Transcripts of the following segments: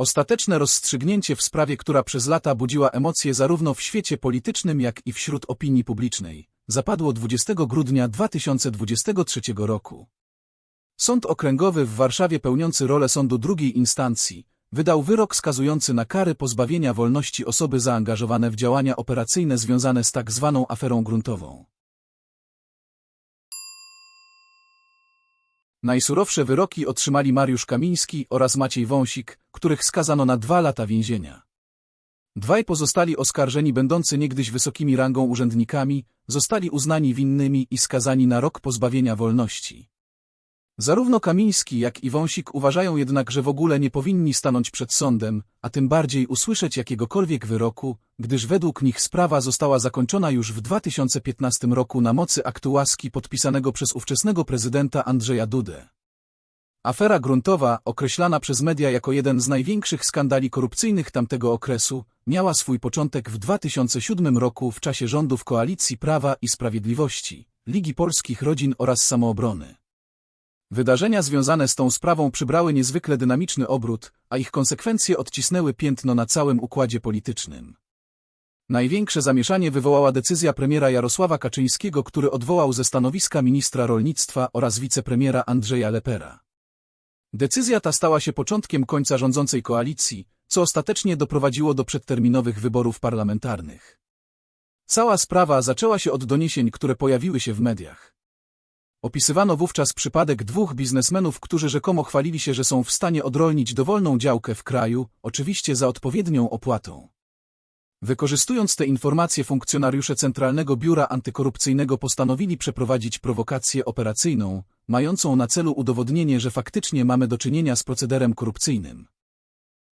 Ostateczne rozstrzygnięcie w sprawie, która przez lata budziła emocje zarówno w świecie politycznym, jak i wśród opinii publicznej, zapadło 20 grudnia 2023 roku. Sąd Okręgowy w Warszawie pełniący rolę sądu drugiej instancji wydał wyrok skazujący na kary pozbawienia wolności osoby zaangażowane w działania operacyjne związane z tak zwaną aferą gruntową. Najsurowsze wyroki otrzymali Mariusz Kamiński oraz Maciej Wąsik, których skazano na dwa lata więzienia. Dwaj pozostali oskarżeni będący niegdyś wysokimi rangą urzędnikami zostali uznani winnymi i skazani na rok pozbawienia wolności. Zarówno Kamiński, jak i Wąsik uważają jednak, że w ogóle nie powinni stanąć przed sądem, a tym bardziej usłyszeć jakiegokolwiek wyroku, gdyż według nich sprawa została zakończona już w 2015 roku na mocy aktu łaski podpisanego przez ówczesnego prezydenta Andrzeja Dudę. Afera gruntowa, określana przez media jako jeden z największych skandali korupcyjnych tamtego okresu, miała swój początek w 2007 roku w czasie rządów Koalicji Prawa i Sprawiedliwości, Ligi Polskich Rodzin oraz Samoobrony. Wydarzenia związane z tą sprawą przybrały niezwykle dynamiczny obrót, a ich konsekwencje odcisnęły piętno na całym układzie politycznym. Największe zamieszanie wywołała decyzja premiera Jarosława Kaczyńskiego, który odwołał ze stanowiska ministra rolnictwa oraz wicepremiera Andrzeja Lepera. Decyzja ta stała się początkiem końca rządzącej koalicji, co ostatecznie doprowadziło do przedterminowych wyborów parlamentarnych. Cała sprawa zaczęła się od doniesień, które pojawiły się w mediach. Opisywano wówczas przypadek dwóch biznesmenów, którzy rzekomo chwalili się, że są w stanie odrolnić dowolną działkę w kraju, oczywiście za odpowiednią opłatą. Wykorzystując te informacje funkcjonariusze Centralnego Biura Antykorupcyjnego postanowili przeprowadzić prowokację operacyjną, mającą na celu udowodnienie, że faktycznie mamy do czynienia z procederem korupcyjnym.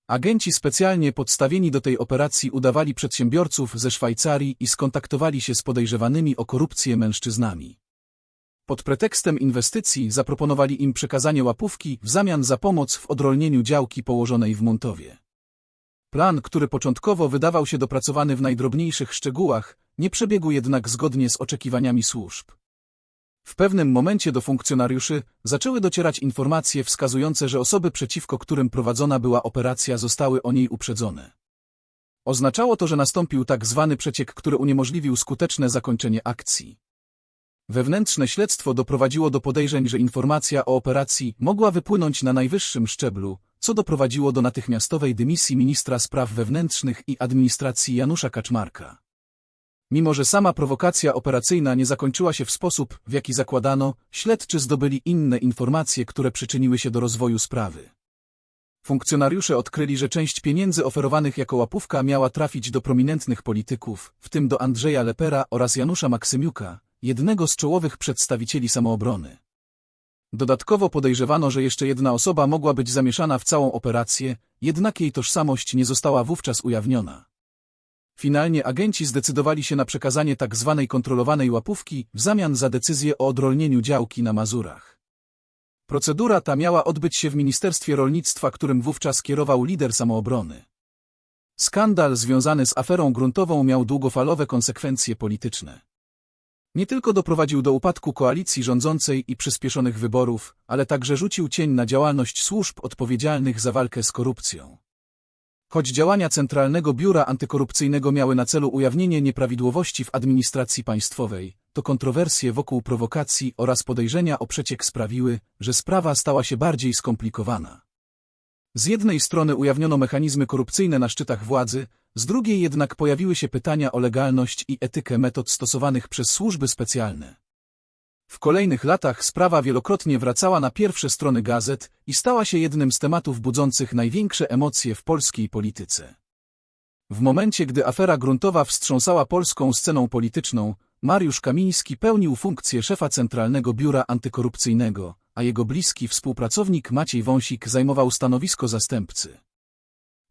Agenci specjalnie podstawieni do tej operacji udawali przedsiębiorców ze Szwajcarii i skontaktowali się z podejrzewanymi o korupcję mężczyznami. Pod pretekstem inwestycji zaproponowali im przekazanie łapówki w zamian za pomoc w odrolnieniu działki położonej w Muntowie. Plan, który początkowo wydawał się dopracowany w najdrobniejszych szczegółach, nie przebiegł jednak zgodnie z oczekiwaniami służb. W pewnym momencie do funkcjonariuszy zaczęły docierać informacje wskazujące, że osoby przeciwko którym prowadzona była operacja zostały o niej uprzedzone. Oznaczało to, że nastąpił tak zwany przeciek, który uniemożliwił skuteczne zakończenie akcji. Wewnętrzne śledztwo doprowadziło do podejrzeń, że informacja o operacji mogła wypłynąć na najwyższym szczeblu, co doprowadziło do natychmiastowej dymisji ministra spraw wewnętrznych i administracji Janusza Kaczmarka. Mimo, że sama prowokacja operacyjna nie zakończyła się w sposób, w jaki zakładano, śledczy zdobyli inne informacje, które przyczyniły się do rozwoju sprawy. Funkcjonariusze odkryli, że część pieniędzy oferowanych jako łapówka miała trafić do prominentnych polityków, w tym do Andrzeja Lepera oraz Janusza Maksymiuka, jednego z czołowych przedstawicieli samoobrony. Dodatkowo podejrzewano, że jeszcze jedna osoba mogła być zamieszana w całą operację, jednak jej tożsamość nie została wówczas ujawniona. Finalnie agenci zdecydowali się na przekazanie tak zwanej kontrolowanej łapówki w zamian za decyzję o odrolnieniu działki na Mazurach. Procedura ta miała odbyć się w Ministerstwie Rolnictwa, którym wówczas kierował lider samoobrony. Skandal związany z aferą gruntową miał długofalowe konsekwencje polityczne. Nie tylko doprowadził do upadku koalicji rządzącej i przyspieszonych wyborów, ale także rzucił cień na działalność służb odpowiedzialnych za walkę z korupcją. Choć działania Centralnego Biura Antykorupcyjnego miały na celu ujawnienie nieprawidłowości w administracji państwowej, to kontrowersje wokół prowokacji oraz podejrzenia o przeciek sprawiły, że sprawa stała się bardziej skomplikowana. Z jednej strony ujawniono mechanizmy korupcyjne na szczytach władzy, z drugiej jednak pojawiły się pytania o legalność i etykę metod stosowanych przez służby specjalne. W kolejnych latach sprawa wielokrotnie wracała na pierwsze strony gazet i stała się jednym z tematów budzących największe emocje w polskiej polityce. W momencie, gdy afera gruntowa wstrząsała polską sceną polityczną, Mariusz Kamiński pełnił funkcję szefa Centralnego Biura Antykorupcyjnego, a jego bliski współpracownik Maciej Wąsik zajmował stanowisko zastępcy.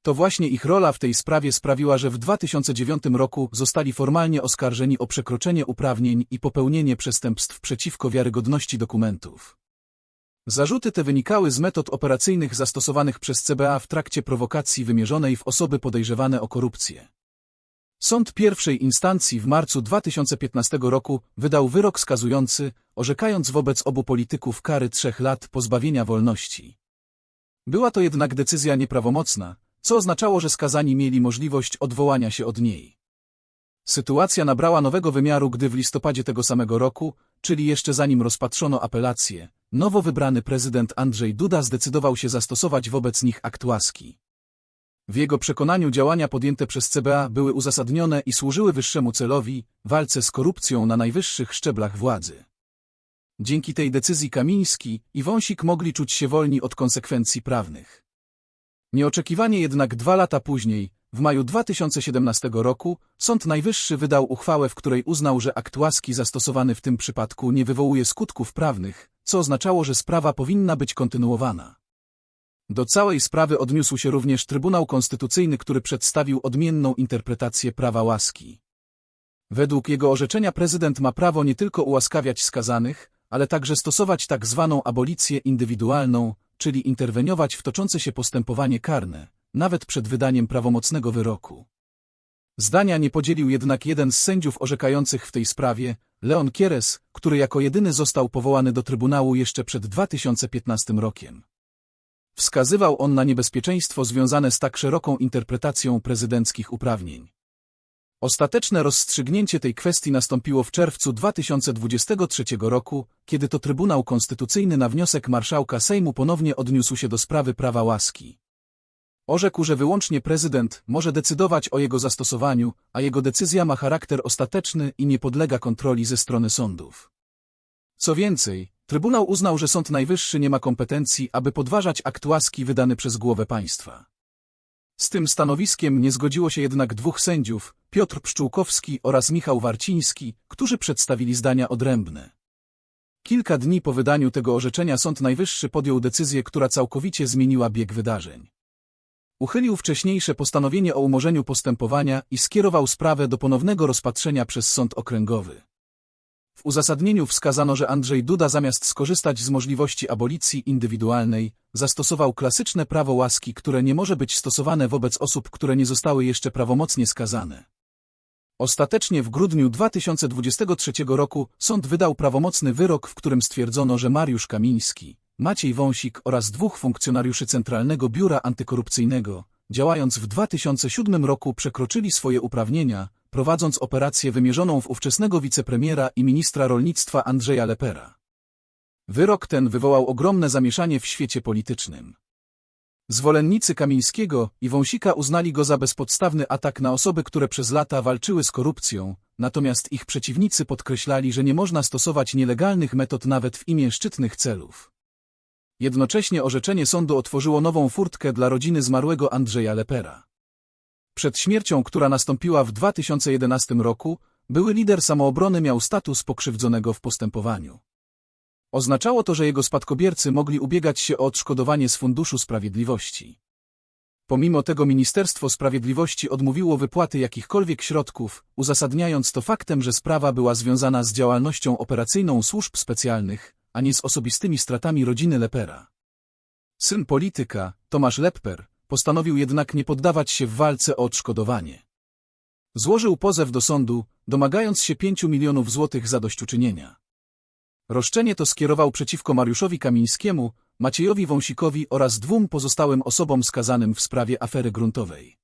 To właśnie ich rola w tej sprawie sprawiła, że w 2009 roku zostali formalnie oskarżeni o przekroczenie uprawnień i popełnienie przestępstw przeciwko wiarygodności dokumentów. Zarzuty te wynikały z metod operacyjnych zastosowanych przez CBA w trakcie prowokacji wymierzonej w osoby podejrzewane o korupcję. Sąd pierwszej instancji w marcu 2015 roku wydał wyrok skazujący, orzekając wobec obu polityków kary trzech lat pozbawienia wolności. Była to jednak decyzja nieprawomocna, co oznaczało, że skazani mieli możliwość odwołania się od niej. Sytuacja nabrała nowego wymiaru, gdy w listopadzie tego samego roku, czyli jeszcze zanim rozpatrzono apelację, nowo wybrany prezydent Andrzej Duda zdecydował się zastosować wobec nich akt łaski. W jego przekonaniu działania podjęte przez CBA były uzasadnione i służyły wyższemu celowi walce z korupcją na najwyższych szczeblach władzy. Dzięki tej decyzji Kamiński i Wąsik mogli czuć się wolni od konsekwencji prawnych. Nieoczekiwanie jednak dwa lata później, w maju 2017 roku, Sąd Najwyższy wydał uchwałę, w której uznał, że akt łaski zastosowany w tym przypadku nie wywołuje skutków prawnych, co oznaczało, że sprawa powinna być kontynuowana. Do całej sprawy odniósł się również Trybunał Konstytucyjny, który przedstawił odmienną interpretację prawa łaski. Według jego orzeczenia prezydent ma prawo nie tylko ułaskawiać skazanych, ale także stosować tak zwaną abolicję indywidualną, czyli interweniować w toczące się postępowanie karne, nawet przed wydaniem prawomocnego wyroku. Zdania nie podzielił jednak jeden z sędziów orzekających w tej sprawie, Leon Kieres, który jako jedyny został powołany do Trybunału jeszcze przed 2015 rokiem. Wskazywał on na niebezpieczeństwo związane z tak szeroką interpretacją prezydenckich uprawnień. Ostateczne rozstrzygnięcie tej kwestii nastąpiło w czerwcu 2023 roku, kiedy to Trybunał Konstytucyjny na wniosek marszałka Sejmu ponownie odniósł się do sprawy prawa łaski. Orzekł, że wyłącznie prezydent może decydować o jego zastosowaniu, a jego decyzja ma charakter ostateczny i nie podlega kontroli ze strony sądów. Co więcej, Trybunał uznał, że Sąd Najwyższy nie ma kompetencji, aby podważać akt łaski wydany przez głowę państwa. Z tym stanowiskiem nie zgodziło się jednak dwóch sędziów, Piotr Pszczółkowski oraz Michał Warciński, którzy przedstawili zdania odrębne. Kilka dni po wydaniu tego orzeczenia Sąd Najwyższy podjął decyzję, która całkowicie zmieniła bieg wydarzeń. Uchylił wcześniejsze postanowienie o umorzeniu postępowania i skierował sprawę do ponownego rozpatrzenia przez sąd okręgowy. W uzasadnieniu wskazano, że Andrzej Duda zamiast skorzystać z możliwości abolicji indywidualnej, zastosował klasyczne prawo łaski, które nie może być stosowane wobec osób, które nie zostały jeszcze prawomocnie skazane. Ostatecznie w grudniu 2023 roku sąd wydał prawomocny wyrok, w którym stwierdzono, że Mariusz Kamiński, Maciej Wąsik oraz dwóch funkcjonariuszy Centralnego Biura Antykorupcyjnego, działając w 2007 roku przekroczyli swoje uprawnienia, prowadząc operację wymierzoną w ówczesnego wicepremiera i ministra rolnictwa Andrzeja Lepera. Wyrok ten wywołał ogromne zamieszanie w świecie politycznym. Zwolennicy Kamińskiego i Wąsika uznali go za bezpodstawny atak na osoby, które przez lata walczyły z korupcją, natomiast ich przeciwnicy podkreślali, że nie można stosować nielegalnych metod nawet w imię szczytnych celów. Jednocześnie orzeczenie sądu otworzyło nową furtkę dla rodziny zmarłego Andrzeja Lepera. Przed śmiercią, która nastąpiła w 2011 roku, były lider samoobrony miał status pokrzywdzonego w postępowaniu. Oznaczało to, że jego spadkobiercy mogli ubiegać się o odszkodowanie z Funduszu Sprawiedliwości. Pomimo tego Ministerstwo Sprawiedliwości odmówiło wypłaty jakichkolwiek środków, uzasadniając to faktem, że sprawa była związana z działalnością operacyjną służb specjalnych, a z osobistymi stratami rodziny Lepera. Syn polityka, Tomasz Lepper, postanowił jednak nie poddawać się w walce o odszkodowanie. Złożył pozew do sądu, domagając się 5 milionów złotych zadośćuczynienia. Roszczenie to skierował przeciwko Mariuszowi Kamińskiemu, Maciejowi Wąsikowi oraz dwóm pozostałym osobom skazanym w sprawie afery gruntowej.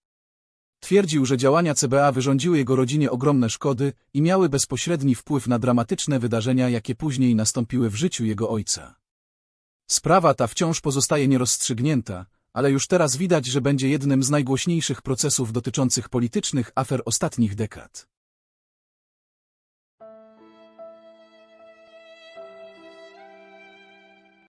Twierdził, że działania CBA wyrządziły jego rodzinie ogromne szkody i miały bezpośredni wpływ na dramatyczne wydarzenia, jakie później nastąpiły w życiu jego ojca. Sprawa ta wciąż pozostaje nierozstrzygnięta, ale już teraz widać, że będzie jednym z najgłośniejszych procesów dotyczących politycznych afer ostatnich dekad.